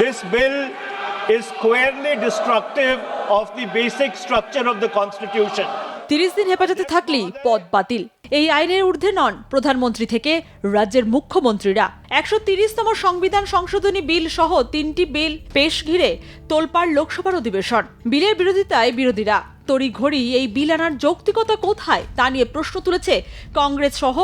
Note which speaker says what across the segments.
Speaker 1: This bill is squarely destructive of the basic structure of the Constitution.
Speaker 2: তিরিশ দিন হেফাজতে থাকলেই পদ বাতিল। এই আইনের ঊর্ধ্বে নন প্রধানমন্ত্রী থেকে রাজ্যের মুখ্যমন্ত্রীরা। একশো তিরিশতম সংবিধান সংশোধনী বিল সহ তিনটি বিল পেশ ঘিরে তোলপাড় লোকসভার অধিবেশন। বিলের বিরোধিতায় বিরোধীরা, তড়িঘড়ি এই বিল আনার যৌক্তিকতা কোথায় তা নিয়ে প্রশ্ন তুলেছে কংগ্রেস সহ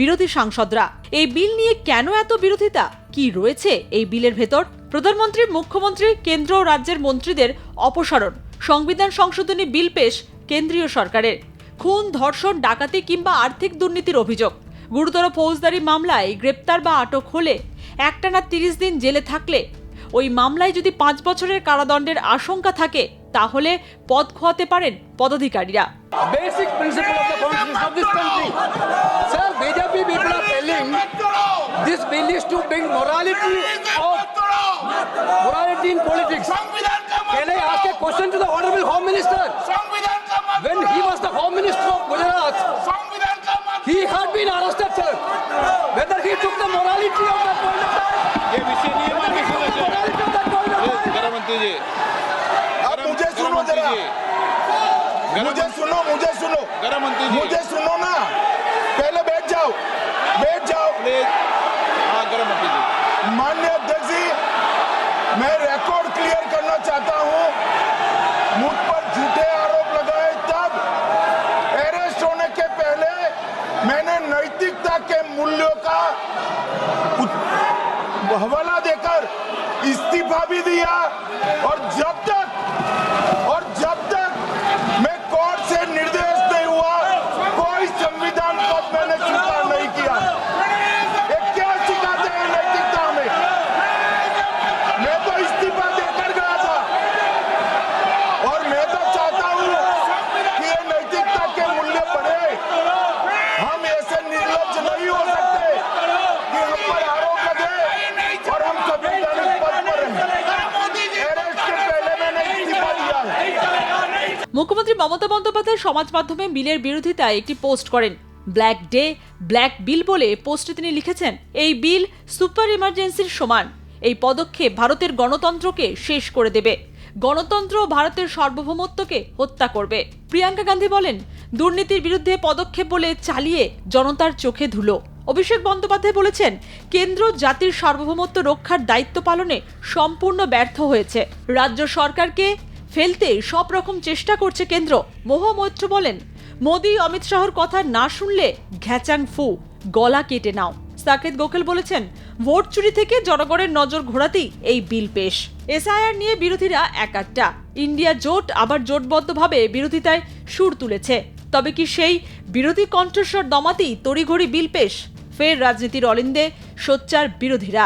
Speaker 2: বিরোধী সাংসদরা। এই বিল নিয়ে কেন এত বিরোধিতা? কি রয়েছে এই বিলের ভেতর? প্রধানমন্ত্রী, মুখ্যমন্ত্রী, কেন্দ্র ও রাজ্যের মন্ত্রীদের অপসারণ। সংবিধান সংশোধনী বিল পেশ কেন্দ্রীয় সরকারের। খুন, ধর্ষণ, ডাকাতি কিংবা আর্থিক দুর্নীতির অভিযোগ। গুরুতর ফৌজদারি মামলায় গ্রেপ্তার বা আটক হলে একটানা তিরিশ দিন জেলে থাকলে। ওই মামলায় যদি পাঁচ বছরের কারাদণ্ডের আশঙ্কা থাকে, তাহলে পদ খোয়াতে পারেন পদাধিকারীরা।
Speaker 3: Morality of morality in politics. Can I ask a question to the honorable Home Minister? When he was the Home Minister of Gujarat, he had been arrested, sir. Whether he took the morality of that point of time,
Speaker 4: है
Speaker 3: whether he took the morality of that point of time.
Speaker 5: अब मुझे सुनो जरा मुझे सुनो मुझे सुनो चाहता हूँ, मुझ पर झूठे आरोप लगाए तब अरेस्ट होने के पहले मैंने नैतिकता के मूल्यों का हवाला देकर इस्तीफा भी दिया और
Speaker 2: মুখ্যমন্ত্রী মমতা বন্দ্যোপাধ্যায় সমাজ মাধ্যমে বিলের বিরোধিতায় একটি পোস্ট করেন। ব্ল্যাক ডে, ব্ল্যাক বিল বলে পোস্টে তিনি লিখেছেন, এই বিল সুপার ইমার্জেন্সির সমান। এই পদক্ষেপ ভারতের গণতন্ত্রকে শেষ করে দেবে। গণতন্ত্র ভারতের সার্বভৌমত্বকে হত্যা করবে। প্রিয়াঙ্কা গান্ধী বলেন, দুর্নীতির বিরুদ্ধে পদক্ষেপ বলে চালিয়ে জনতার চোখে ধুলো। অভিষেক বন্দ্যোপাধ্যায় বলেছেন, কেন্দ্র জাতির সার্বভৌমত্ব রক্ষার দায়িত্ব পালনে সম্পূর্ণ ব্যর্থ হয়েছে। রাজ্য সরকারকে ফেলতে সব রকম চেষ্টা করছে কেন্দ্র। মোহ মৈত্র বলেন, মোদি, অমিত শাহর কথা না শুনলে ঘ্যাচাং ফু, গলা কেটে নাও। সাকেত গোখেল বলেছেন, ভোট চুরি থেকে জনগণের নজর ঘোরাতেই এই বিল পেশ। এসআইআর নিয়ে বিরোধীরা এক একাট্টা। ইন্ডিয়া জোট আবার জোটবদ্ধভাবে বিরোধিতায় সুর তুলেছে। তবে কি সেই বিরোধী কণ্ঠস্বর দমাতেই তড়িঘড়ি বিল পেশ? ফের রাজনীতির অলিন্দে সোচ্চার বিরোধীরা।